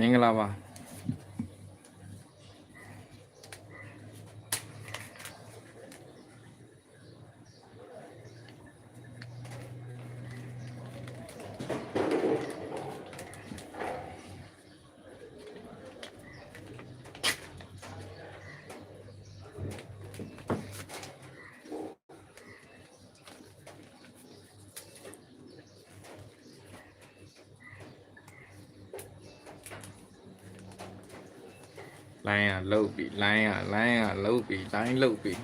မင်္ဂလာပါ လိုင်းကလုတ်ပြီလိုင်းကလိုင်းကလုတ်ပြီလိုင်းလုတ်ပြီ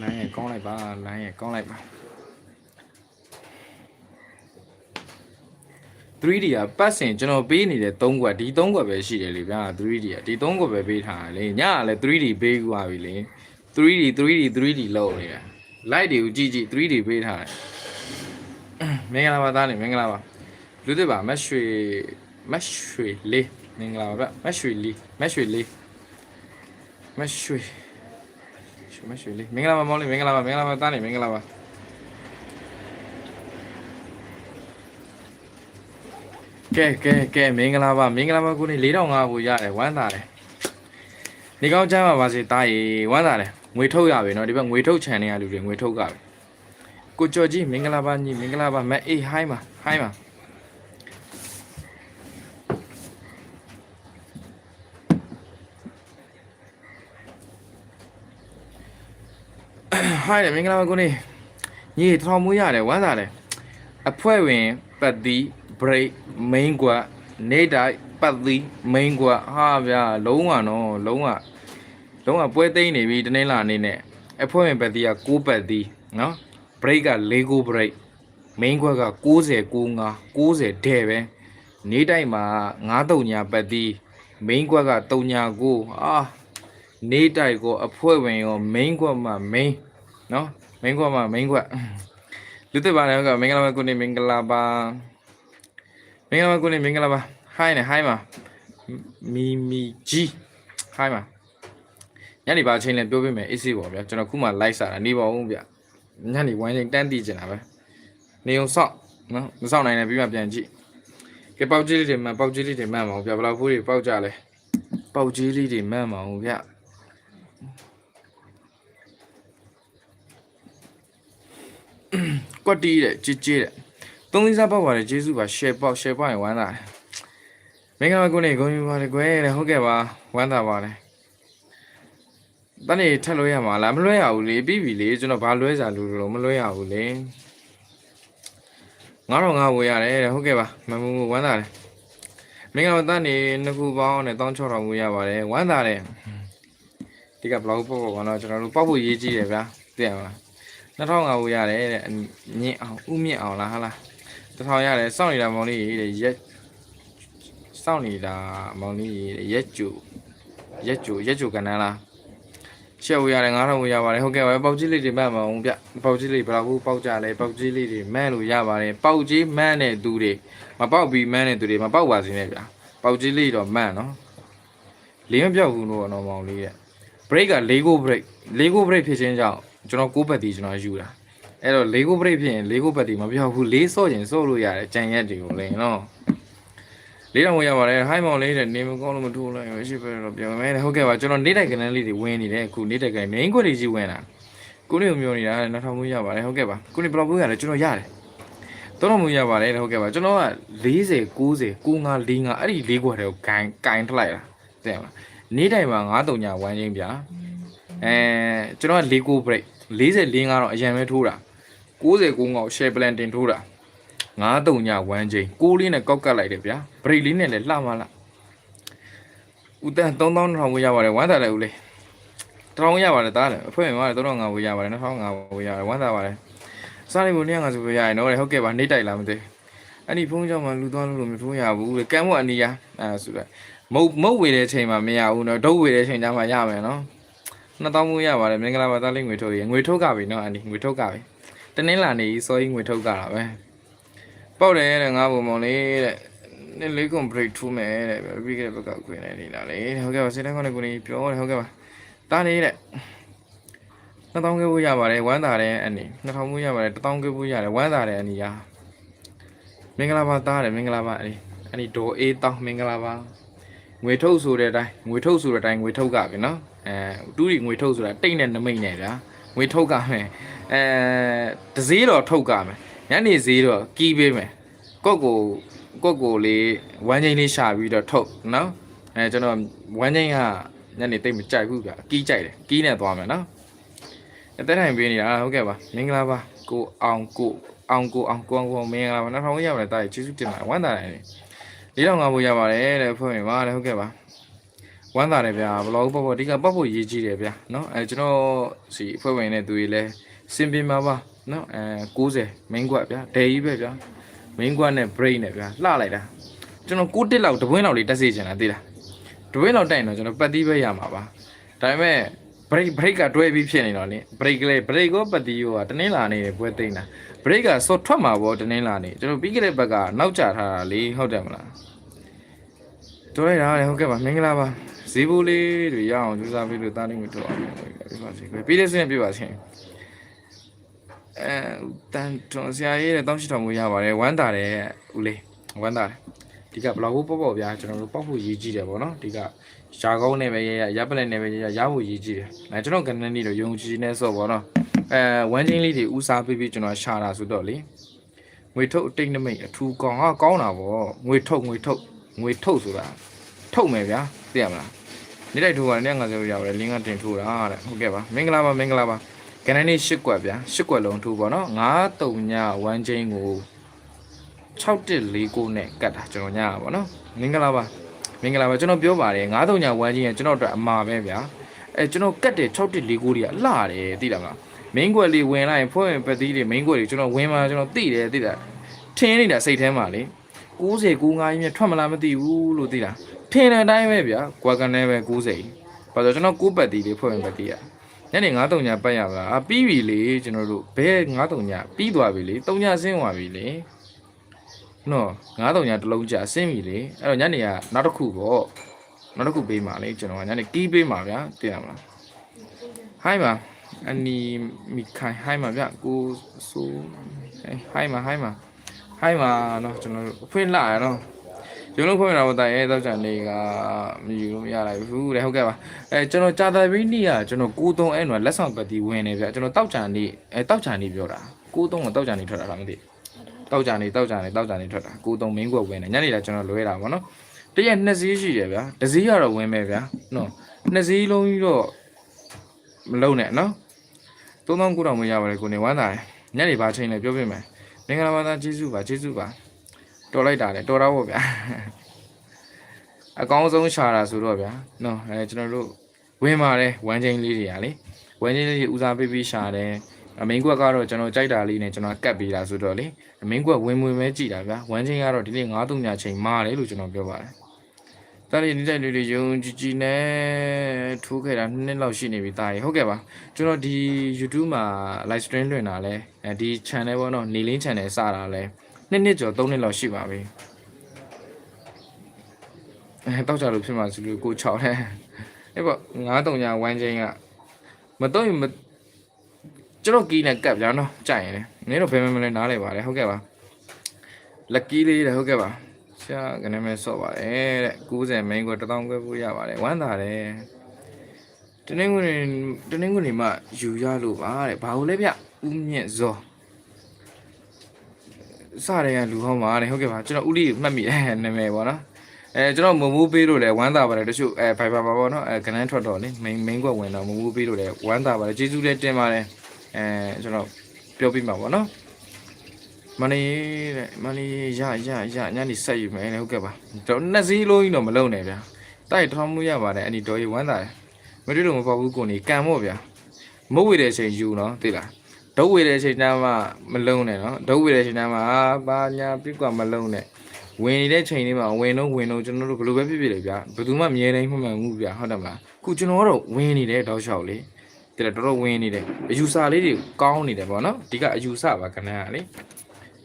လိုင်းရကောင်းလိုက်ပါလိုင်းရကောင်းလိုက်ပါ 3D ကပတ်စင်ကျွန်တော်ပေးနေတဲ့3ခွက်ဒီ3ခွက်ပဲရှိတယ်လေဗျာ 3D ကဒီ3ခွက်ပဲပေးထားတယ်လေညကလည်း 3D ပေးသွားပြီလေ 3D 3D 3D လောက်နေတာ light တွေကိုကြည့်ကြည့် 3D ပေးထားတယ်မင်္ဂလာပါသားနေမင်္ဂလာပါလူသစ်ပါမက်ရွှေမက်ရွှေလေး မင်္ဂလာပါဗျမက်ရွှေလေးမက်ရွှေလေးမက်ရွှေမက်ရွှေလေးမင်္ဂလာပါမောင်လေးမင်္ဂလာပါမင်္ဂလာပါသားနေမင်္ဂလာပါ ကဲကဲကဲမင်္ဂလာပါမင်္ဂလာပါကိုနေ4500ကိုရတယ်ဝမ်းသာတယ်နေကောင်းချမ်းပါပါစေတာရေဝမ်းသာတယ်ငွေထုတ်ရပြီเนาะဒီဘက်ငွေထုတ်ချန်နေရလူတွေငွေထုတ်ကြပြီကိုကျော်ကြီးမင်္ဂလာပါညီမင်္ဂလာပါမက်အေးဟိုင်းပါဟိုင်းပါ ဟိုင်းတယ်မင်္ဂလာပါကိုနေညီထောင်မွေးရတယ်ဝမ်းသာတယ်အဖွဲ့ဝင်ပတ်သီး break main ကွာနေတိုင်းပတ်သီး main ကွာဟာဗျာလုံးဝနော်လုံးဝလုံးဝပွဲသိမ်းနေပြီတနေ့လာအနေနဲ့အဖွဲ့ဝင်ပတ်သီးက6ပတ်သီးနော် break က4 go break main ကွာက90 95 90တဲ့ပဲနေတိုင်းမှာ9ညာပတ်သီး main ကွာက3ညာ9အာနေတိုင်းကိုအဖွဲ့ဝင်ရော main ကွာမှာ main နော် main ကွာမှာ main ကွာလူသက်ပါလေကမင်္ဂလာပါကိုနေမင်္ဂလာပါမင်္ဂလာပါကိုနေမင်္ဂလာပါဟိုင်းနေဟိုင်းပါမီမီဂျီဟိုင်းပါညနေပါအချိန်လဲပြောပေးမယ်အေးစေးပါဗျာကျွန်တော်ခုမှ live စားတာနေပါဦးဗျညနေဝိုင်းချိန်တန်းတည်ကျင်တာပဲနေုံဆော့နော်မဆော့နိုင်လည်းပြီးမှပြန်ကြည့်ကဲပေါက်ကြီးလေးတွေမှန်ပေါက်ကြီးလေးတွေမှန်ပါဦးဗျဘယ်လောက်ဖိုးတွေပေါက်ကြလဲပေါက်ကြီးလေးတွေမှန်ပါဦးဗျ ကွက်တီးတဲ့ကြည်ကြည်တဲ့သုံးသီးစားပေါက်ပါတယ်ကျေးဇူးပါ share ပေါက် share ပေါက်ရင်ဝမ်းသာတယ်မင်္ဂလာကိုနေဂုဏ်ယူပါတယ်ကွယ်တဲ့ဟုတ်ကဲ့ပါဝမ်းသာပါတယ်တန်းနေထက်လွှဲရမှာလားမလွှဲရဘူးလေပြီးပြီလေကျွန်တော်ဘာလွှဲစားလို့လို့မလွှဲရဘူးလေငါတော့ငါဝေရတယ်တဲ့ဟုတ်ကဲ့ပါမမူဝမ်းသာတယ်မင်္ဂလာတန်းနေနှစ်ခုပေါင်းနဲ့16000ဝေရပါတယ်ဝမ်းသာတယ်ဒီကဘလော့ပေါက်ပေါက်ကတော့ကျွန်တော်တို့ပေါက်ဖို့ရေးကြည့်တယ်ဗျာသိရမလား 2500ဝေရတယ်တဲ့မြင့်အောင်ဥမြင့်အောင်လားဟာလားတထောင်ရတယ်စောင့်နေတာမောင်လေးတဲ့ရက်စောင့်နေတာမောင်လေးတဲ့ရက်ကျူရက်ကျူရက်ကျူကဏ္ဍလားရှက်ဝရတယ်9000ဝရပါတယ်ဟုတ်ကဲ့ပါပေါက်ကြီးလေးတွေမှတ်မအောင်ဗျပေါက်ကြီးလေးဘယ်လောက်ဘူးပေါက်ကြလဲပေါက်ကြီးလေးတွေမှန်းလို့ရပါတယ်ပေါက်ကြီးမှန်းတဲ့သူတွေမပေါက်ပြီးမှန်းတဲ့သူတွေမပေါက်ပါစေနဲ့ဗျပေါက်ကြီးလေးတော့မှန်းနော်လေးမပြောက်ဘူးလို့တော့မောင်လေးတဲ့ break က Lego break Lego break ဖြစ်ခြင်းကြောင့် ကျွန်တော်6ပတ်တီကျွန်တော်ယူတာအဲ့တော့ Lego break ဖြစ်ရင် Lego ပတ်တီမပြောက်ဘူးလေးစော့ရင်စော့လို့ရတယ်ကြံရက်တွေကိုလည်းနော်လေးတော့ဝင်ရပါတယ်ဟိုင်းမောင်လေးတဲ့နေမကောင်းလို့မထိုးလိုက်ဘူးရှိပဲတော့ပြောမယ်ဟုတ်ကဲ့ပါကျွန်တော်နေတိုက်ကနန်းလေးတွေဝင်နေတယ်အခုနေတိုက်က main ခွက်တွေကြီးဝင်တာကိုနေကိုမျိုးနေတာနောက်ထောင်မှုရပါတယ်ဟုတ်ကဲ့ပါကိုနေဘယ်လောက်ဘူးရတယ်ကျွန်တော်ရတယ်တော့တော့မှုရပါတယ်ဟုတ်ကဲ့ပါကျွန်တော်က40 90 95 45အဲ့ဒီလေးခွက်တွေကိုဂိုင်းဂိုင်းထလိုက်တာသိရမလားနေတိုင်မှာ9တုံညာဝမ်းချင်းဗျာအဲကျွန်တော်က Lego break 44 5တော့အရန်ပဲထိုးတာ60 9ကောက် share plan တင်ထိုးတာ9 3ည1ချိန်6လေးနဲ့ကောက်ကတ်လိုက်တယ်ဗျာ break လေးနဲ့လည်းလှမလှဦးတန်း3000ဝေးရပါတယ်ဝမ်းသာတယ်ဦးလေးတောင်းရပါတယ်တားတယ်အဖွဲမြင်ပါတယ်3500ဝေးရပါတယ်2500ဝေးရတယ်ဝမ်းသာပါတယ်စားနေဖို့250ဆိုပြရရင်တော့ဟုတ်ကဲ့ပါနေတိုက်လားမသိအဲ့ဒီဖုန်းကြောင့်မှလူသွားလို့လို့မထိုးရဘူးလေကံမို့အနီးရအဲဆိုတော့မုတ်မုတ်ဝေတဲ့အချိန်မှာမရဘူးနော်ဒုတ်ဝေတဲ့အချိန်ကျမှရမယ်နော် 2000မိုးရပါတယ်မင်္ဂလာပါသားလေးငွေထုတ်ရငွေထုတ်ကပြီနော်အန်ဒီငွေထုတ်ကပြီတနင်္လာနေ့ကြီးစောကြီးငွေထုတ်ကတာပဲပေါက်တယ်တဲ့ငါဘုံမောင်လေးတဲ့နေ့လေးကွန် break ထူးမယ်တဲ့ပြီးခဲ့တဲ့ဘက်ကခွင်နေနေတာလေဟုတ်ကဲ့ပါစိတ်တိုင်းကောင်းတဲ့ကိုနေပြောတယ်ဟုတ်ကဲ့ပါတားနေတဲ့2000ကျွေးရပါတယ်ဝမ်းသာတယ်အနေ2000ကျွေးရပါတယ်1000ကျွေးရတယ်ဝမ်းသာတယ်အနေရာမင်္ဂလာပါတားတယ်မင်္ဂလာပါအနေအနေဒေါ်အေးတောင်းမင်္ဂလာပါငွေထုတ်ဆိုတဲ့အတိုင်းငွေထုတ်ဆိုတဲ့အတိုင်းငွေထုတ်ကပြီနော် အဲတူးရီငွေထုတ်ဆိုတာတိတ်နဲ့နမိတ်နဲ့ဗျာငွေထုတ်ကမယ်အဲတစည်းတော့ထုတ်ကမယ်ညနေစည်းတော့ကီးပေးမယ်ကော့ကိုကော့ကိုလေးဝမ်းချင်းလေးရှာပြီးတော့ထုတ်နော်အဲကျွန်တော်ဝမ်းချင်းကညနေတိတ်မကြိုက်ဘူးဗျာကီးကြိုက်တယ်ကီးနဲ့သွားမယ်နော်အသက်ထိုင်ပေးနေတာဟုတ်ကဲ့ပါမင်္ဂလာပါကိုအောင်ကိုအောင်ကိုအောင်ကိုအောင်ကိုမင်္ဂလာပါနောက်ထောင်ရပါတယ်တာကျေးဇူးတင်ပါတယ်ဝမ်းသာတယ်လေးတော့ငါဖို့ရပါတယ်တဲ့ဖွင့်ပါလေဟုတ်ကဲ့ပါ ဝမ်းသာတယ်ဗျာဘလော့ပေါ့ပေါ့ဒီကပတ်ဖို့ရေးကြည့်တယ်ဗျာနော်အဲကျွန်တော်စီအဖွဲ့ဝင်နဲ့သူတွေလည်းစင်ပင်ပါပါနော်အဲ90 main ကွက်ဗျာဒယ်ကြီးပဲဗျာ main ကွက်နဲ့ brain နဲ့ဗျာလှလိုက်တာကျွန်တော်6တက်လောက်တပွင်းလောက်လေးတက်စေချင်တာသိလားတပွင်းလောက်တက်ရင်တော့ကျွန်တော်ပတ်သီးပဲရမှာပါဒါပေမဲ့ break break ကတွဲပြီးဖြစ်နေတော့လေ break လေ break ကိုပတ်သီးရောတနင်္လာနေ့ပွဲသိမ်းတာ break ကစောထွက်မှာပေါ့တနင်္လာနေ့ကျွန်တော်ပြီးခဲ့တဲ့ဘက်ကနောက်ကျထားတာလေဟုတ်တယ်မလားတွဲရတာလေဟုတ်ကဲ့ပါမင်္ဂလာပါ ဈေးဘိုးလေးတွေရအောင်ကြိုးစားပြီးလို့တားနေမှာတော့အောင်ပြပါစေပြီးတဲ့စရင်ပြပါစေအဲတန်ထွန်ဆရာရေးတဲ့တောင်းရှိတော်မူရပါတယ်ဝမ်းတာတယ်ဦးလေးဝမ်းတာတယ်ဒီကဘလောက်ပေါ့ပေါ့ဗျာကျွန်တော်တို့ပောက်ဖို့ရေးကြည့်တယ်ဗောနော်ဒီကရှားကောင်းနဲ့ပဲရရရပ်ပလက်နဲ့ပဲရရရဖို့ရေးကြည့်တယ်အဲကျွန်တော်ကနေနေတော့ယုံကြည်နေဆော့ဗောနော်အဲဝမ်းချင်းလေးတွေဦးစားပေးပြီးကျွန်တော်ရှာတာဆိုတော့လေငွေထုတ်အတိတ်နမိတ်အထူးကောင်းဟာကောင်းတာဗောငွေထုတ်ငွေထုတ်ငွေထုတ်ဆိုတာထုတ်မယ်ဗျာသိရမလား နေ့တိုင်းထိုးတာနေ့50ရပါတယ်လင်းကတင်ထိုးတာတဲ့ဟုတ်ကဲ့ပါမင်္ဂလာပါမင်္ဂလာပါကနေ့နေ့၈ကွက်ဗျာ၈ကွက်လုံးထိုးပါနော်9တုံညဝမ်းချင်းကို6149နဲ့ကတ်တာကျွန်တော်ညရပါနော်မင်္ဂလာပါမင်္ဂလာပါကျွန်တော်ပြောပါတယ်9တုံညဝမ်းချင်းကကျွန်တော်အတွက်အမှာပဲဗျာအဲကျွန်တော်ကတ်တယ်6149တွေကလှတယ်သိလားမလားမင်းကွက်လေးဝင်လိုက်ရင်ဖွဲ့ဝင်ပတ်သီးတွေမင်းကွက်တွေကျွန်တော်ဝင်มาကျွန်တော်သိတယ်သိလားထင်းနေတာစိတ်ထဲမှာလေ90 95ကြီးမြထွက်မလားမသိဘူးလို့သိလား ထင်းတဲ့အတိုင်းပဲဗျာကွာကနေပဲ90ဘာလို့ကျွန်တော်9ပတ်သီးလေးဖွဲ့ဝင်ပတ်သီးอ่ะညနေ9တုံညပတ်ရပါအပြီးပြီလေကျွန်တော်တို့ဘဲ9တုံညပြီးသွားပြီလေ3ညဆင်းသွားပြီလေနော်9တုံညတစ်လုံးကြာဆင်းပြီလေအဲ့တော့ညနေကနောက်တစ်ခုပေါ့နောက်တစ်ခုပေးမှာလေကျွန်တော်ကညနေကီးပေးမှာဗျာသိရမလားဟိုင်းပါအနီမီခိုင်ဟိုင်းပါဗျကိုဆိုဟိုင်းပါဟိုင်းပါဟိုင်းပါနော်ကျွန်တော်တို့အဖွင့်လာရနော် ရုံးလုံးဖွင့်လာတော့တိုင်အဲတော့ချန်နေကမယူလို့မရလိုက်ဘူးတဲ့ဟုတ်ကဲ့ပါအဲကျွန်တော်ကြာတာဘီနီကကျွန်တော်93အဲ့နော်လက်ဆောင်ပတ်တီဝင်နေဗျကျွန်တော်တောက်ချန်နေအဲတောက်ချန်နေပြောတာ93ကတောက်ချန်နေထွက်တာလားမသိတောက်ချန်နေတောက်ချန်နေတောက်ချန်နေထွက်တာ93မင်းကွက်ဝင်နေညနေလာကျွန်တော်လွဲတာဗောနော်တရက်နှစ်စီးရှိတယ်ဗျာတစ်စီးကတော့ဝင်မဲ့ဗျာနော်နှစ်စီးလုံးကြီးတော့မလုံနဲ့နော်3000ခုတော့မရပါလေကိုနေဝမ်းသာတယ်ညနေပါချိန်လဲပြောပြမယ်မင်္ဂလာပါသားကျေးဇူးပါကျေးဇူးပါ တော်လိုက်တာလေတော်တော့ဗောဗျာအကောင်းဆုံးရှာတာဆိုတော့ဗျာနော်အဲကျွန်တော်တို့ဝင်ပါတယ်ဝမ်းချင်းလေးတွေကလေဝမ်းချင်းလေးတွေဦးစားပေးပြီးရှာတယ်အမင်းကွက်ကတော့ကျွန်တော်ကြိုက်တာလေးနဲ့ကျွန်တော်ကတ်ပေးတာဆိုတော့လေအမင်းကွက်ဝင်ဝင်ပဲကြည်တာဗျာဝမ်းချင်းကတော့ဒီနေ့9တုံညာချိန်မာတယ်လို့ကျွန်တော်ပြောပါတယ်တာရီနေတဲ့လူတွေယုံကြည်ကြည်နဲ့ထိုးခဲ့တာနှစ်နှစ်လောက်ရှိနေပြီတာရီဟုတ်ကဲ့ပါကျွန်တော်ဒီ YouTube မှာ live stream လွှင့်တာလဲအဲဒီ channel ပေါ့နော်နေလင်း channel စတာလဲ နှစ်နှစ်ကျော်သုံးနှစ်လောက်ရှိပါပြီအဲတောက်ကြလို့ဖြစ်မှာဆိုလို့ကို6တယ်အဲ့ပေါ့9တုံညာဝမ်းချင်းကမတော့ရင်မကျွန်တော်ကီးနဲ့ကပ်ကြနော်ကြိုက်ရင်လေနင်းတော့ဘယ်မှမလဲနားလဲပါတယ်ဟုတ်ကဲ့ပါလက်ကီးလေးတဲ့ဟုတ်ကဲ့ပါဆရာကနေမဲဆော့ပါတယ်တဲ့90 main ကို1000ခွဲဖို့ရပါတယ်ဝမ်းသာတယ်တနင်္ဂနွေတနင်္ဂနွေမှယူရလို့ပါတဲ့ဘာလို့လဲဗျဦးမြင့်ဇော် စတယ်ကလူဟောင်းပါတဲ့ဟုတ်ကဲ့ပါကျွန်တော်ဦးလေးမှတ်မိတယ်နာမည်ပေါ့နော်အဲကျွန်တော်မမိုးပေးလို့လဲဝမ်းသာပါတယ်တချို့အဲဖိုင်ဘာပါပေါ့နော်အဲကနန်းထွက်တော့လေ main main ကွက်ဝင်တော့မမိုးပေးလို့လဲဝမ်းသာပါတယ်ကျေးဇူးလည်းတင်ပါတယ်အဲကျွန်တော်ပြောပြမှာပေါ့နော်မနီတဲ့မနီရရရညနေဆက်ယူမယ်လေဟုတ်ကဲ့ပါတော့နှစ်စည်းလုံးကြီးတော့မလုံနဲ့ဗျာတိုက်ထောင်းမှုရပါတယ်အဲ့ဒီတော်ကြီးဝမ်းသာတယ်မတွေ့လို့မပေါ့ဘူးကိုနေကံမို့ဗျာမုတ်ဝေတဲ့အချိန်ယူနော်သိလား ဒုတ်ဝေတဲ့အချိန်တန်းမှမလုံနဲ့နော်ဒုတ်ဝေတဲ့အချိန်တန်းမှအာဘာညာပြစ်ကွာမလုံနဲ့ဝင်နေတဲ့ချိန်လေးမှာဝင်တော့ဝင်တော့ကျွန်တော်တို့ဘယ်လိုပဲဖြစ်ဖြစ်လေဗျာဘယ်သူမှမြဲတိုင်းမှမှန်မှုဗျာဟုတ်တယ်မလားခုကျွန်တော်ကတော့ဝင်နေတယ်တောက်လျှောက်လေတဲ့တော်တော်ဝင်နေတယ်အယူဆလေးတွေကောင်းနေတယ်ပေါ့နော်ဒီကအယူဆပါခဏကလေ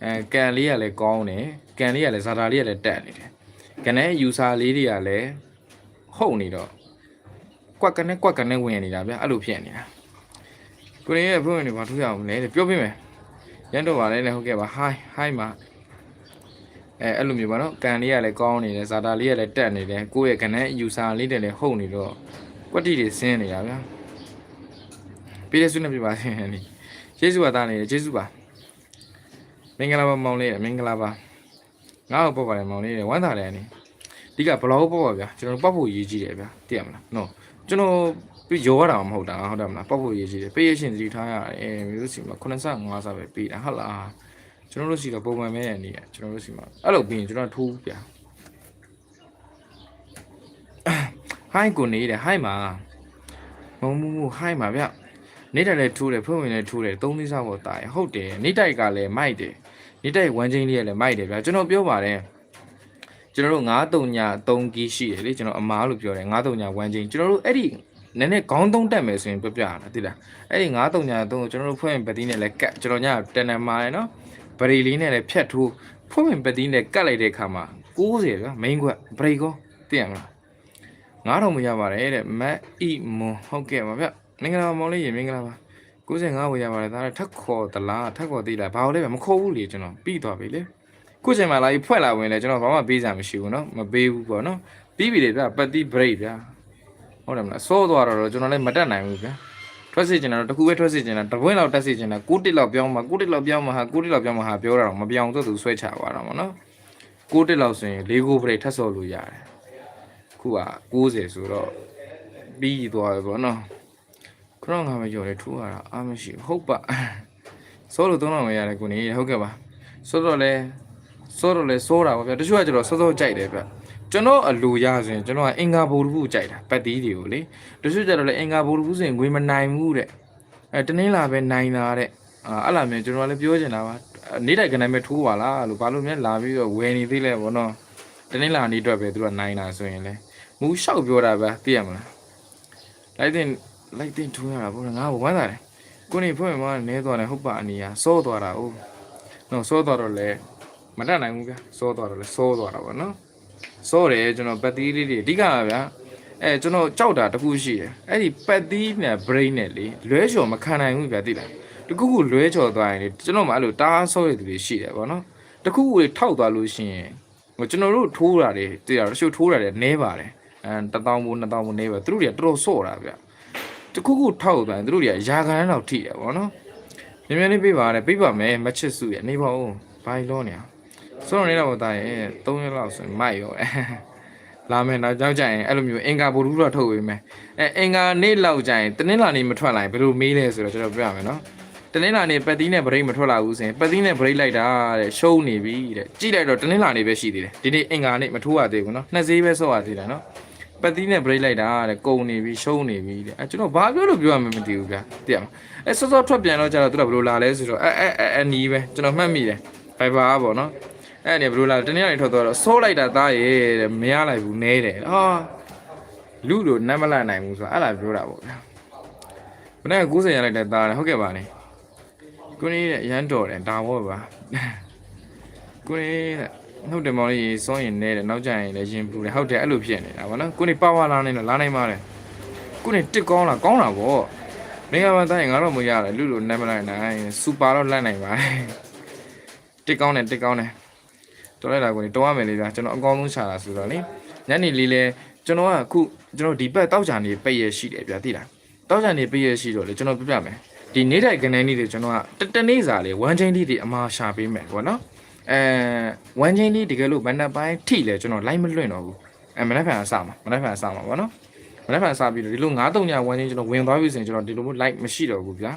အဲကန်လေးကလည်းကောင်းတယ်ကန်လေးကလည်းဇာတာလေးကလည်းတက်နေတယ်ကနေယူဆလေးတွေကလည်းဟုတ်နေတော့ကွက်ကနေကွက်ကနေဝင်နေတာဗျအဲ့လိုဖြစ်နေတာ ကိုရင်းရဲ့ဘုန်းကြီးတွေဘာထူးရအောင်လဲပြောပြမယ်ရန်တော့ပါလဲလေဟုတ်ကဲ့ပါ hi hi မှာအဲအဲ့လိုမျိုးပါနော်ကန်လေးကလည်းကောင်းနေတယ်ဇာတာလေးကလည်းတက်နေတယ်ကိုယ့်ရဲ့ခဏယူဆလေးတွေလည်းဟုတ်နေတော့ကွက်တိတွေဆင်းနေတာဗျာပြီးတဲ့ဆုနဲ့ပြပါရှင်ဟန်ဒီယေရှုပါသားနေတယ်ယေရှုပါမင်္ဂလာပါမောင်လေးမင်္ဂလာပါငါ့ကိုပေါ့ပါတယ်မောင်လေးဝမ်းသာတယ်အနေဒီကဘလော့ပေါ့ပါဗျာကျွန်တော်ပတ်ဖို့ရည်ကြီးတယ်ဗျာသိရမလားနော်ကျွန်တော် ပြီးရောရတာမဟုတ်တာဟုတ်တယ်မလားပတ်ဖို့ရည်ကြီးတယ်ပေးရရှင်သတိထားရတယ်မျိုးစီမှာ85စာပဲပေးတာဟုတ်လားကျွန်တော်တို့စီတော့ပုံမှန်ပဲရနေရကျွန်တော်တို့စီမှာအဲ့လိုပြီးရင်ကျွန်တော်ထိုးဗျာဟိုင်းကိုနေတယ်ဟိုင်းမှာမုံမူမူဟိုင်းမှာဗျနေတိုက်လည်းထိုးတယ်ဖွင့်ဝင်လည်းထိုးတယ်သုံးသီးစားပေါ်တာရဟုတ်တယ်နေတိုက်ကလည်းမိုက်တယ်နေတိုက်ဝမ်းချင်းလေးကလည်းမိုက်တယ်ဗျာကျွန်တော်ပြောပါတယ်ကျွန်တော်တို့9ည3ကီးရှိတယ်လေကျွန်တော်အမားလို့ပြောတယ်9ညဝမ်းချင်းကျွန်တော်တို့အဲ့ဒီ နည်းနည်းခေါင်းသုံးတက်မယ်ဆိုရင်ပြပြရတာသိလားအဲ့ဒီ9ည3ကိုကျွန်တော်တို့ဖွင့်ပတိနဲ့လည်းကတ်ကျွန်တော်ညတန်တန်မာရယ်နော်ဗရီလေးနဲ့လည်းဖြတ်ထိုးဖွင့်ပတိနဲ့ကတ်လိုက်တဲ့အခါမှာ90ဗျာ main ခွက်ဗရီကောသိရမလား9000မရပါတယ်တဲ့မတ်အီမွန်ဟုတ်ကဲ့ပါဗျမင်္ဂလာပါမောင်လေးရေမင်္ဂလာပါ95ဝယ်ရပါတယ်ဒါလည်းထက်ခေါ်သလားထက်ခေါ်သေးလားဘာလို့လဲမခေါ်ဘူးလေကျွန်တော်ပြီးသွားပြီလေခုချိန်မှလာပြီးဖွက်လာဝင်လဲကျွန်တော်ဘာမှပေးစရာမရှိဘူးเนาะမပေးဘူးပေါ့เนาะပြီးပြီလေဗျပတ်တိဘရိတ်ဗျာ ဟုတ်တယ်မလားစောသွားတော့ကျွန်တော်လည်းမတက်နိုင်ဘူးဗျာထွက်စီကျင်တာတော့တခုပဲထွက်စီကျင်တာတပွင့်လောက်တက်စီကျင်တာ9တစ်လောက်ပြောင်းမှာ9တစ်လောက်ပြောင်းမှာဟာ9တစ်လောက်ပြောင်းမှာဟာပြောတာတော့မပြောင်းတော့သူဆွဲချသွားတာပေါ့နော်9တစ်လောက်ဆိုရင်၄ခုဘရိတ်ထပ်စောလို့ရတယ်ခုက90ဆိုတော့ပြီးသွားပြီပေါ့နော်ခရောင်းငါမကြော်လေထူရတာအားမရှိဘူးဟုတ်ပါစောလို့သုံးတော့မရတယ်ကိုနေဟုတ်ကဲ့ပါစောတော့လဲစောတော့လဲစောတာပါဗျာတချို့ကကျတော့စောစောကြိုက်တယ်ဗျ ကျွန်တော်အလူရဆိုရင်ကျွန်တော်ကအင်္ဂါဘိုလ်တစ်ခုကြိုက်တာပတ်တီးတွေကိုလေတချို့ကျတော့လဲအင်္ဂါဘိုလ်တစ်ခုဆိုရင်ငွေမနိုင်ဘူးတဲ့အဲတနင်္လာပဲနိုင်တာတဲ့အာအဲ့လိုမျိုးကျွန်တော်လည်းပြောချင်တာပါနေ့တိုင်းကနေမဲ့ထိုးပါလားလို့ဘာလို့များလာပြီးတော့ဝယ်နေသေးလဲဗောနော်တနင်္လာနေ့အတွက်ပဲသူကနိုင်တာဆိုရင်လေမူလျှောက်ပြောတာပဲသိရမလားလိုက်တင်လိုက်တင်ထိုးရတာဗောငါ့ကိုဝမ်းသာတယ်ကိုနေဖွင့်မှာနဲသွားတယ်ဟုတ်ပါအနီးယာစောသွားတာဟုတ်နော်စောသွားတော့လေမတတ်နိုင်ဘူးဗျာစောသွားတော့လေစောသွားတာဗောနော် စောတယ်ကျွန်တော်ပတ်သီးလေးတွေအဓိကကဗျာအဲကျွန်တော်ကြောက်တာတစ်ခုရှိတယ်အဲ့ဒီပတ်သီးနဲ့ brain နဲ့လေလွဲချော်မခံနိုင်ဘူးဗျာသိလားတခုခုလွဲချော်သွားရင်လေကျွန်တော်မှအဲ့လိုတားဆောရတဲ့သူတွေရှိတယ်ဗောနော်တခုခုလေးထောက်သွားလို့ရှိရင်ဟိုကျွန်တော်တို့ထိုးတာတွေသိရတချို့ထိုးတာတွေနဲပါတယ်အဲ1000ဘူး2000ဘူးနဲပါသူတို့တွေကတော်တော်စော့တာဗျာတခုခုထောက်သွားရင်သူတို့တွေကရာခံန်းတော့ထိတယ်ဗောနော်မြင်မြင်လေးပြပါရတယ်ပြပါမယ်မချစ်စုရဲ့နေပါဦးဘာလို့နေ အောင်ဆိုတော့နေတော့တာရဲ့3ရက်လောက်ဆိုရင်မိုက်ရောလာမယ်နောက်ကြောက်ကြရင်အဲ့လိုမျိုးအင်္ဂါဘူလူတော့ထုတ်ပေးမယ်အဲအင်္ဂါနေ့လောက်ကြရင်တနင်္လာနေ့မထွက်လာရင်ဘယ်လိုမေးလဲဆိုတော့ကျွန်တော်ပြရမယ်နော်တနင်္လာနေ့ပတ်သီးနဲ့ဗရိတ်မထွက်လာဘူးဆိုရင်ပတ်သီးနဲ့ဗရိတ်လိုက်တာတဲ့ရှုံးနေပြီတဲ့ကြည့်လိုက်တော့တနင်္လာနေ့ပဲရှိသေးတယ်ဒီနေ့အင်္ဂါနေ့မထိုးရသေးဘူးနော်နှစ်ဈေးပဲဆော့ရသေးတယ်နော်ပတ်သီးနဲ့ဗရိတ်လိုက်တာတဲ့ကုန်နေပြီရှုံးနေပြီတဲ့အဲကျွန်တော်ဘာပြောလို့ပြောရမှမသိဘူးဗျာသိရမလားအဲစောစောထွက်ပြန်တော့ကျတော့သူကဘယ်လိုလာလဲဆိုတော့အဲအဲအဲအနီးပဲကျွန်တော်မှတ်မိတယ်ဘိုင်ဘာပေါ့နော် အဲ့နေဘလို့လာတနေ့ကနေထွက်သွားတော့ဆိုးလိုက်တာသားရဲ့တဲ့မရလိုက်ဘူးနဲတယ်ဟာလူလိုနတ်မလတ်နိုင်ဘူးဆိုတာအဲ့လာပြောတာပေါ့ဗျာဘယ်နဲ့90ရလိုက်တဲ့သားတယ်ဟုတ်ကဲ့ပါနေကိုနေရရမ်းတော်တယ်ဒါဘောပါကိုနေဟုတ်တယ်မောင်လေးစောရင်နဲတယ်နောက်ကျရင်လည်းရင်ပူတယ်ဟုတ်တယ်အဲ့လိုဖြစ်နေတာဗောနော်ကိုနေပါဝါလာနေတော့လာနိုင်ပါတယ်ကိုနေတစ်ကောင်းလားကောင်းတာဗောနေရာမှာတိုင်းငါတော့မရတယ်လူလိုနတ်မလတ်နိုင်စူပါတော့လတ်နိုင်ပါတယ်တစ်ကောင်းတယ်တစ်ကောင်းတယ် တော်လိုက်တာကိုတောင်းရမယ်လေဗျာကျွန်တော်အကောင်းဆုံးရှာတာဆိုတော့လေညနေလေးလဲကျွန်တော်ကအခုကျွန်တော်ဒီဘက်တောက်ချာနေပိတ်ရရှိတယ်ဗျာသိလားတောက်ချာနေပိတ်ရရှိတော့လေကျွန်တော်ပြပြမယ်ဒီနေ့တိုင်းကနေလေးတွေကျွန်တော်ကတတနေ့စာလေးဝမ်းချင်းလေးတွေအမှားရှာပေးမယ်ပေါ့နော်အဲဝမ်းချင်းလေးတကယ်လို့မနက်ပိုင်းထိလဲကျွန်တော်လိုက်မလွင့်တော့ဘူးအဲမနက်ဖြန်အစမှာမနက်ဖြန်အစမှာပေါ့နော်မနက်ဖြန်အစပြီးတော့ဒီလို9-3ညဝမ်းချင်းကျွန်တော်ဝင်သွားပြီဆိုရင်ကျွန်တော်ဒီလိုမျိုး like မရှိတော့ဘူးဗျာ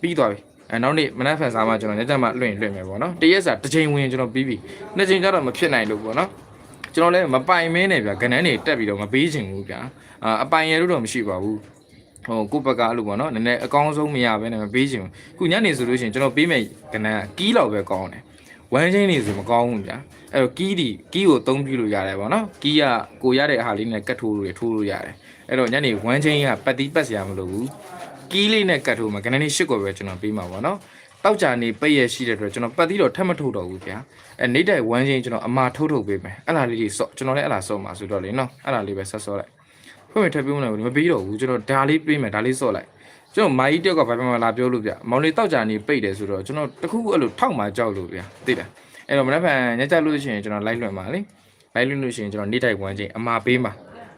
ပြီးသွားပြီ အဲနောက်နေ့မနက်ဖြန်စားမှကျွန်တော်ညချက်မှလွှင့်လွှင့်မယ်ပေါ့နော်တရက်စာတစ်ချိန်ဝင်ကျွန်တော်ပြီးပြီနှစ်ချိန်ကျတော့မဖြစ်နိုင်လို့ပေါ့နော်ကျွန်တော်လည်းမပိုင်မင်းနဲ့ဗျာကဏ္ဍနေတက်ပြီးတော့မပေးချင်ဘူးဗျာအာအပိုင်ရလို့တော့မရှိပါဘူးဟိုကိုယ့်ဘက်ကအဲ့လိုပေါ့နော်နည်းနည်းအကောင်းဆုံးမရဘဲနဲ့မပေးချင်ဘူးခုညနေဆိုလို့ရှိရင်ကျွန်တော်ပေးမယ်ကဏ္ဍကကီးလောက်ပဲကောင်းတယ်ဝမ်းချင်းနေဆိုမကောင်းဘူးဗျာအဲ့တော့ကီးဒီကီးကိုသုံးပြလို့ရတယ်ပေါ့နော်ကီးကကိုရတဲ့အားလေးနဲ့ကတ်ထိုးလို့ရထိုးလို့ရတယ်အဲ့တော့ညနေဝမ်းချင်းကပတ်တိပတ်စရာမလိုဘူး ကီးလေးနဲ့ကတ်ထိုးမှာကနေရှစ်ကိုပဲကျွန်တော်ပေးမှာပါနော်တောက်ကြနေပိတ်ရရှိတဲ့အတွက်ကျွန်တော်ပတ်ပြီးတော့ထပ်မထုတ်တော့ဘူးဗျာအဲနေတိုက်ဝမ်းချင်းကျွန်တော်အမာထုတ်ထုတ်ပေးမယ်အဲ့လားလေးကြီးစော့ကျွန်တော်လည်းအဲ့လားစော့မှာဆိုတော့လေနော်အဲ့လားလေးပဲဆက်စော့လိုက်ဖွင့်မထပ်ပေးမလို့မပေးတော့ဘူးကျွန်တော်ဒါလေးပေးမယ်ဒါလေးစော့လိုက်ကျွန်တော်မာကြီးတယောက်ကဘာမှမလာပြောလို့ဗျမောင်လေးတောက်ကြနေပိတ်တယ်ဆိုတော့ကျွန်တော်တခုခုအဲ့လိုထောက်မှကြောက်လို့ဗျသိလားအဲ့တော့မနေ့ကညကြလို့ရှိရင်ကျွန်တော်လိုက်လွှင့်ပါလေလိုက်လွှင့်လို့ရှိရင်ကျွန်တော်နေ့တိုက်ဝမ်းချင်းအမာပေးမှာ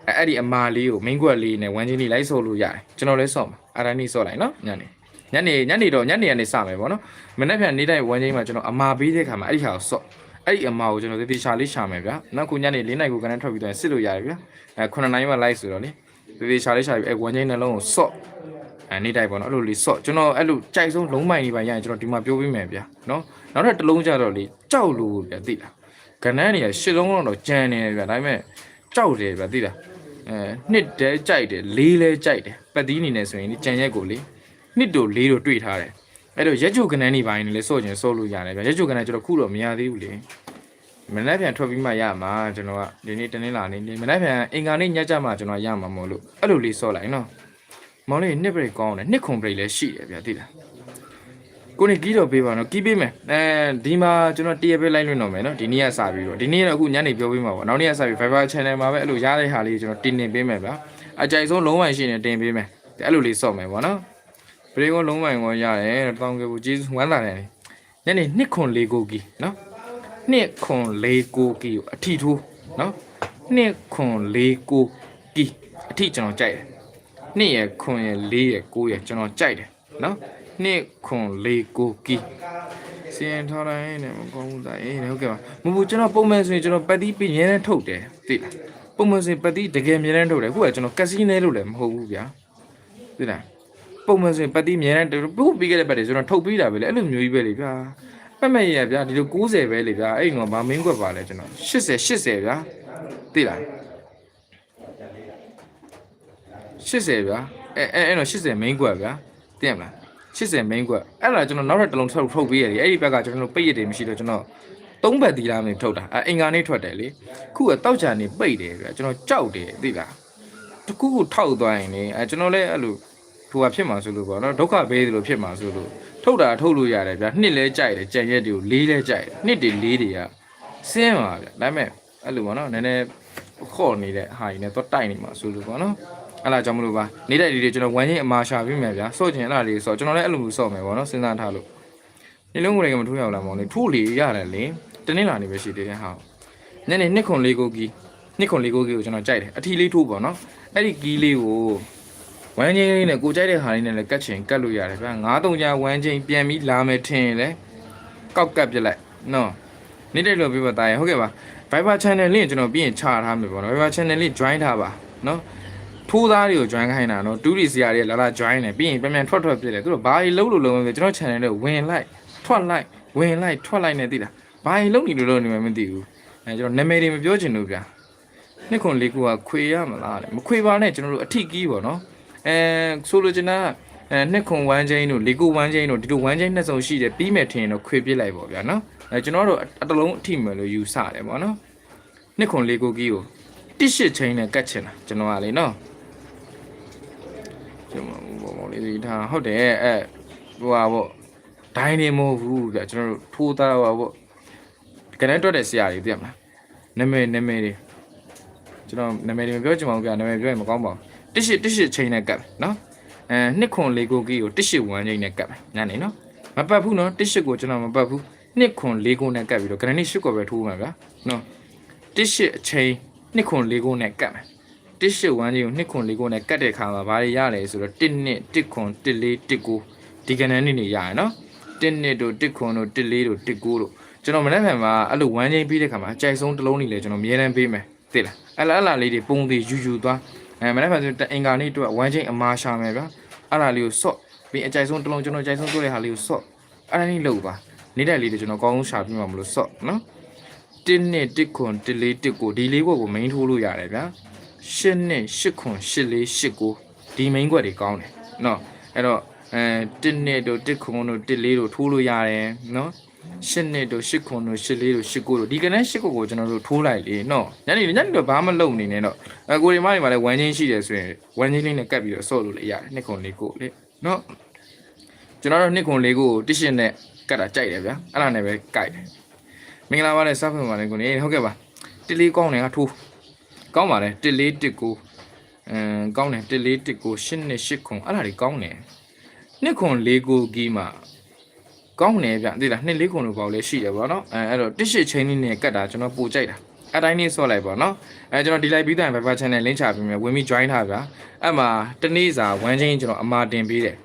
အဲ့အဲ့ဒီအမာလေးကိုမင်းကွက်လေးနဲ့ဝမ်းချင်းလေးလိုက်ဆော့လို့ရတယ်ကျွန်တော်လည်းဆော့မှာအဲ့ဒါနေ့ဆော့လိုက်နော်ညနေညနေညနေတော့ညနေကနေစမယ်ပေါ့နော်မနေ့ကနေ့တိုက်ဝမ်းချင်းမှာကျွန်တော်အမာပေးတဲ့ခါမှာအဲ့ဒီဟာကိုဆော့အဲ့ဒီအမာကိုကျွန်တော်သေသေးချာလေးရှာမယ်ဗျာနောက်ခုညနေ၄နိုင်ကိုကနေထွက်ပြီးတော့စစ်လို့ရတယ်ဗျာအဲ9နိုင်မှလိုက်ဆိုတော့လေသေသေးချာလေးရှာပြီးအဲဝမ်းချင်းနှလုံးကိုဆော့အဲနေ့တိုက်ပေါ့နော်အဲ့လိုလေးစော့ကျွန်တော်အဲ့လိုကြိုက်ဆုံးလုံးမိုင်နေပါရရင်ကျွန်တော်ဒီမှာပြောပေးမယ်ဗျာနော်နောက်ထပ်တစ်လုံးကြတော့လေကြောက်လို့ဗျာသိလားကနန်းနေရရှစ်လုံးတော့ကြမ်းနေတယ်ဗျာဒါပေမဲ့ကြောက်တယ်ဗျာသိလား အဲနှစ်တဲကြိုက်တယ်လေးလဲကြိုက်တယ်ပတ်သီးအနေနဲ့ဆိုရင်ဒီကြံရက်ကိုလေနှစ်တို့လေးတို့တွေ့ထားတယ်အဲ့တော့ရက်ကျုကနန်းနေပါရင်လေစော့ခြင်းစော့လို့ရတယ်ဗျာရက်ကျုကနန်းကျွန်တော်ခုတော့မရသေးဘူးလေမနေ့ပြန်ထွက်ပြီးမှရမှာကျွန်တော်ကဒီနေ့တနင်္လာနေ့မနေ့ပြန်အင်္ဂါနေ့ညကြမှာကျွန်တော်ရမှာမို့လို့အဲ့လိုလေးစော့လိုက်နော်မောင်လေးနှစ်ပရိတ်ကောင်းတယ်နှစ်ခုံပရိတ်လည်းရှိတယ်ဗျာသိလား ကိုနေကီးတော့ပေးပါနော်ကီးပေးမယ်အဲဒီမှာကျွန်တော်တရပေးလိုက်လွှင့်တော့မယ်နော်ဒီနေ့ကစပြီးတော့ဒီနေ့တော့အခုညနေပြောပေးမှာပေါ့နောက်နေ့ကစပြီး Viber Channel မှာပဲအဲ့လိုရတဲ့ဟာလေးကျွန်တော်တင်တင်ပေးမယ်ဗျာအကြိုက်ဆုံးလုံးဝရှိနေတင်ပေးမယ်အဲ့လိုလေးစော့မယ်ပေါ့နော်ပရိတ်ကောလုံးဝကောရတယ်တောင်းကြဘူးကျေးဇူးဝမ်းသာတယ်ညနေနှစ်ခွန်လေးကိုကီနော်နှစ်ခွန်လေးကိုကီကိုအထီထိုးနော်နှစ်ခွန်လေးကိုကီအထီကျွန်တော်ကြိုက်တယ်နှစ်ရယ်ခွန်ရယ်လေးရယ်ကိုရယ်ကျွန်တော်ကြိုက်တယ်နော် နှစ်ခွန်လေးကိုကီစီရင်ထားတိုင်းနဲ့မကောင်းဘူးသားအေးဟုတ်ကဲ့ပါမဟုတ်ဘူးကျွန်တော်ပုံမှန်ဆိုရင်ကျွန်တော်ပတ်တိပြင်းရဲထုတ်တယ်သိလားပုံမှန်ဆိုရင်ပတ်တိတကယ်မြဲတမ်းထုတ်တယ်ခုကကျွန်တော်ကက်စီနဲလို့လည်းမဟုတ်ဘူးဗျာသိလားပုံမှန်ဆိုရင်ပတ်တိမြဲတမ်းပုတ်ပြီးခဲ့တဲ့ပတ်တွေကျွန်တော်ထုတ်ပြီးတာပဲလေအဲ့လိုမျိုးကြီးပဲလေဗျာပတ်မဲ့ရဗျာဒီလို90ပဲလေဗျာအဲ့ငေါဘာမင်းကွက်ပါလဲကျွန်တော်80 80ဗျာသိလား80ဗျာအဲအဲအဲ့တော့80 main ကွက်ဗျာသိရမလား 80 main ကွက်အဲ့ဒါကျွန်တော်နောက်ထပ်တစ်လုံးထုတ်ထုတ်ပေးရတယ်အဲ့ဒီဘက်ကကျွန်တော်တို့ပိတ်ရတယ်မရှိတော့ကျွန်တော်သုံးဘက်သီလားမင်းထုတ်တာအဲအင်္ဂါနေ့ထွက်တယ်လေခုကတောက်ချာနေပိတ်တယ်ဗျာကျွန်တော်ကြောက်တယ်သိလားတကူခုထောက်သွားရင်လေအဲကျွန်တော်လည်းအဲ့လိုဟိုဟာဖြစ်မှာဆိုလို့ပေါ့နော်ဒုက္ခပေးတယ်လို့ဖြစ်မှာဆိုလို့ထုတ်တာထုတ်လို့ရတယ်ဗျာနှစ်လဲကြိုက်တယ်ကြံရက်တွေကိုလေးလဲကြိုက်တယ်နှစ်တွေလေးတွေကစင်းပါဗျာဒါပေမဲ့အဲ့လိုပေါ့နော်နည်းနည်းခေါ့နေတဲ့ဟာကြီးနဲ့တော့တိုက်နေမှာဆိုလို့ပေါ့နော် အဲ့လားကြောင့်မလို့ပါနေတဲ့ဒီတွေကျွန်တော်ဝမ်းချင်းအမာရှာပြမယ်ဗျာစော့ချင်အဲ့လားလေးစော့ကျွန်တော်လည်းအဲ့လိုမျိုးစော့မယ်ပေါ့နော်စဉ်းစားထားလို့ဒီလုံးကိုလည်းမထိုးရအောင်လားမောင်လေးထိုးလေရတယ်လေတနင်္လာနေ့ပဲရှိသေးတယ်ဟာညနေနှစ်ခွန်လေးကိုကီနှစ်ခွန်လေးကိုကီကိုကျွန်တော်ကြိုက်တယ်အထီလေးထိုးပေါ့နော်အဲ့ဒီကီလေးကိုဝမ်းချင်းလေးနဲ့ကိုကြိုက်တဲ့ဟာလေးနဲ့လည်းကတ်ချင်ကတ်လို့ရတယ်ဗျာငါးတုံကြာဝမ်းချင်းပြန်ပြီးလာမယ်ထင်ရင်လည်းကောက်ကတ်ပြလိုက်နော်နေတဲ့လို့ပြပါသားရဟုတ်ကဲ့ပါ Viber channel လေးကျွန်တော်ပြီးရင်ချထားမယ်ပေါ့နော် Viber channel လေး join ထားပါနော် ထိုးသားတွေကို join ခိုင်းတာနော်တူရီစီယာတွေလာလာ join တယ်ပြီးရင်ပြန်ပြန်ထွက်ထွက်ပြစ်တယ်သူတို့ဘာကြီးလုံးလို့လုံးမသိကျွန်တော် channel လေးဝင်လိုက်ထွက်လိုက်ဝင်လိုက်ထွက်လိုက်နေသိလားဘာကြီးလုံးနေလို့လုံးနေမှမသိဘူးအဲကျွန်တော်နာမည်တွေမပြောချင်ဘူးဗျာနှစ်ခွန်လေးခုကခွေရမလားတဲ့မခွေပါနဲ့ကျွန်တော်တို့အထီကီးပေါ့နော်အဲဆိုလိုချင်တာအဲနှစ်ခွန်ဝမ်းချင်းတို့လေးခုဝမ်းချင်းတို့ဒီလိုဝမ်းချင်းနှစ်စုံရှိတယ်ပြီးမဲ့ထင်တော့ခွေပြစ်လိုက်ပေါ့ဗျာနော်အဲကျွန်တော်တို့အတလုံးအထီမယ်လို့ယူဆတယ်ပေါ့နော်နှစ်ခွန်လေးခုကီးကိုတိရှစ်ချင်းနဲ့ကတ်ချင်တာကျွန်တော်ကလေနော် ကျွန်တော်ဘောဘောလေးစီထားဟုတ်တယ်အဲဟိုဟာပေါ့ဒိုင်းနေမဟုတ်ဘူးဗျကျွန်တော်တို့ထိုးသားဟိုဟာပေါ့ကနန်းတွက်တဲ့ဆရာကြီးသိရမလားနာမည်နာမည်တွေကျွန်တော်နာမည်တွေမပြောချင်ပါဘူးဗျနာမည်ပြောရင်မကောင်းပါဘူးတစ်ရှစ်တစ်ရှစ်ချိန်နဲ့ကပ်နော်အဲနှစ်ခွန်လေးကိုကီကိုတစ်ရှစ်ဝမ်းချိန်နဲ့ကပ်ညနေနော်မပတ်ဘူးနော်တစ်ရှစ်ကိုကျွန်တော်မပတ်ဘူးနှစ်ခွန်လေးကိုနဲ့ကပ်ပြီးတော့ကနန်းနေ့ရှစ်ကိုပဲထိုးမှာဗျနော်တစ်ရှစ်အချိန်နှစ်ခွန်လေးကိုနဲ့ကပ်မယ် တစ်ရှစ်ဝမ်းကြီးကိုနှစ်ခွန်လေးကိုနဲ့ကတ်တဲ့ခါမှာဘာတွေရလဲဆိုတော့1နှစ်1ခွန်1လေး1ကိုဒီကနန်းနေနေရရနော်1နှစ်တို့1ခွန်တို့1လေးတို့1ကိုတို့ကျွန်တော်မနေ့ကမှအဲ့လိုဝမ်းချင်းပြီးတဲ့ခါမှာအကြိုက်ဆုံးတစ်လုံးနေလေကျွန်တော်မြဲတမ်းပေးမယ်သိလားအဲ့လားအဲ့လားလေးတွေပုံသေးယူယူသွားအဲမနေ့ကဆိုအင်္ဂါနေ့အတွက်ဝမ်းချင်းအမာရှာမယ်ဗျာအဲ့လားလေးကိုစော့ပြီးအကြိုက်ဆုံးတစ်လုံးကျွန်တော်အကြိုက်ဆုံးတွေ့တဲ့ဟာလေးကိုစော့အဲ့ဒါလေးလုပ်ပါနေတဲ့လေးတွေကျွန်တော်ကောင်းဆုံးရှာပြမှာမလို့စော့နော်1နှစ်1ခွန်1လေး1ကိုဒီလေးဘက်ကို main ထိုးလို့ရတယ်ဗျာ ရှစ်နှစ်ရှစ်ခွန်ရှစ်လေးရှစ်ကိုဒီမိန်ခွက်တွေကောင်းတယ်နော်အဲ့တော့အဲတစ်နှစ်တို့တစ်ခွန်တို့တစ်လေးတို့ထိုးလို့ရတယ်နော်ရှစ်နှစ်တို့ရှစ်ခွန်တို့ရှစ်လေးတို့ရှစ်ကိုတို့ဒီကနေ့ရှစ်ကိုကိုကျွန်တော်တို့ထိုးလိုက်လေနော်ညနေညနေတော့ဘာမှလုပ်နေနဲ့တော့အဲကိုရီမတွေမှာလည်းဝမ်းချင်းရှိတယ်ဆိုရင်ဝမ်းချင်းလေးနဲ့ကပ်ပြီးတော့ဆော့လို့လည်းရတယ်နှစ်ခွန်လေးကိုလေနော်ကျွန်တော်တို့နှစ်ခွန်လေးကိုတစ်ရှစ်နဲ့ကတ်တာကြိုက်တယ်ဗျာအဲ့ဒါနဲ့ပဲကြိုက်တယ်မင်္ဂလာပါလေစဖင်ပါလေကိုနေဟုတ်ကဲ့ပါတစ်လေးကောင်းတယ်ကထိုး ကောင်းပါတယ်1 4 1ကိုအမ်ကောင်းတယ်1 4 1ကို8နှစ်8ခွန်အဲ့ဒါတွေကောင်းတယ်နှစ်ခွန်4ကိုကြီးမှာကောင်းတယ်ဗျသိလားနှစ်လေးခုလိုပေါ့လေးရှိတယ်ပေါ့နော်အဲအဲ့တော့တစ်ရှစ်ချင်းလေးနဲ့ကတ်တာကျွန်တော်ပိုကြိုက်တာအတိုင်းလေးဆော့လိုက်ပေါ့နော်အဲကျွန်တော်ဒီလိုက်ပြီးတိုင်း Viber channel link ချပေးမယ်ဝင်ပြီး join ထားဗျာအဲ့မှာတနေ့စာ1ချင်းကျွန်တော်အမာတင်ပေးတယ်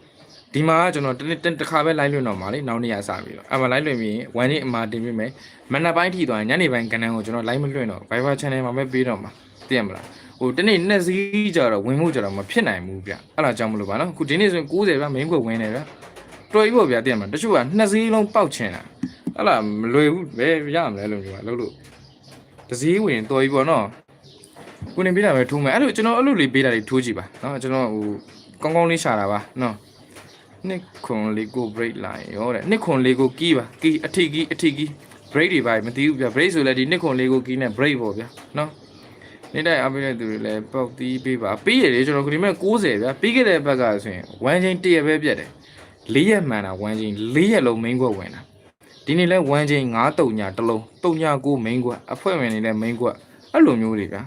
ဒီမှာကကျွန်တော်တစ်နေ့တစ်ခါပဲ live လွှင့်တော့မှာလေနောက်နေ့ရစပြီးတော့အဲ့မှာ live လွှင့်ပြီး1ချင်းအမာတင်ပေးမယ်မနက်ပိုင်းထိသွားရင်ညနေပိုင်းကဏ္ဍကိုကျွန်တော် live မလွှင့်တော့ Viber channel မှာပဲပေးတော့မှာ သိရမလားဟိုတနေ့နှစ်စီးကြတော့ဝင်မှုကြတော့မဖြစ်နိုင်ဘူးဗျအဲ့ဒါကြောင့်မလို့ပါနော်အခုဒီနေ့ဆိုရင်90ဗျ main ကိုဝင်တယ်ဗျတော်ပြီပေါ့ဗျာတည်မှာတချို့ကနှစ်စည်းလုံးပေါက်ချင်တာဟလာမလွယ်ဘူးဘယ်ရမလဲလို့ပြောလို့လို့တစည်းဝင်တော်ပြီပေါ့နော်ကိုနေပေးတာပဲထိုးမယ်အဲ့လိုကျွန်တော်အဲ့လိုလေးပေးတာလေးထိုးကြည့်ပါနော်ကျွန်တော်ဟိုကောင်းကောင်းလေးရှာတာပါနော်နှစ်ခွန်လေးကို break လိုက်ရောတဲ့နှစ်ခွန်လေးကိုကီးပါကီးအထီကီးအထီကီး break တွေပါမသိဘူးဗျ break ဆိုလည်းဒီနှစ်ခွန်လေးကိုကီးနဲ့ break ပေါ့ဗျာနော် နေ့တိုင်းအပိတဲ့သူတွေလည်းပေါက်တီးပေးပါပေးရတယ်ကျွန်တော်ခုဒီမဲ့60ဗျာပြီးခဲ့တဲ့ဘက်ကဆိုရင်1ချင်း1ရက်ပဲပြတ်တယ်လေးရက်မှန်တာဝမ်းချင်းလေးရက်လုံး main ကွက်ဝင်တာဒီနေ့လဲဝမ်းချင်း9တုံညာတစ်လုံးတုံညာ9 main ကွက်အဖွဲ့ဝင်နေလဲ main ကွက်အဲ့လိုမျိုးတွေဗျာ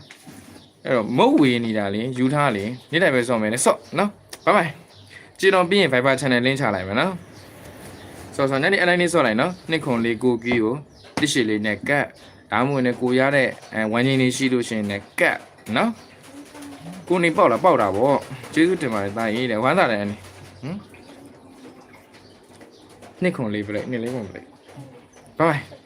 အဲ့တော့မုတ်ဝေနေတာလေယူထားလေနေ့တိုင်းပဲစော့မယ်လေစော့နော်ဘိုင်ဘိုင်ကြည်တော်ပြီးရင် Viber channel link ချလိုက်မယ်နော်စောစောညနေအတိုင်းလေးစော့လိုက်နော်နှစ်ခွန်လေးကိုကီးကိုတရှိလေးနဲ့ကတ် ဒါမှမဟုတ်လည်းကိုရတဲ့အဲဝမ်းချင်းလေးရှိလို့ရှိရင်လည်းကတ်နော်ကိုနေပေါက်လာပေါက်တာဗောကျေးဇူးတင်ပါတယ်တာရေးတယ်ဝမ်းသာတယ်အနေဟမ်နှစ်ခွန်လေးပြလိုက်နှစ်လေးခွန်ပြလိုက်ဘိုင်ဘိုင်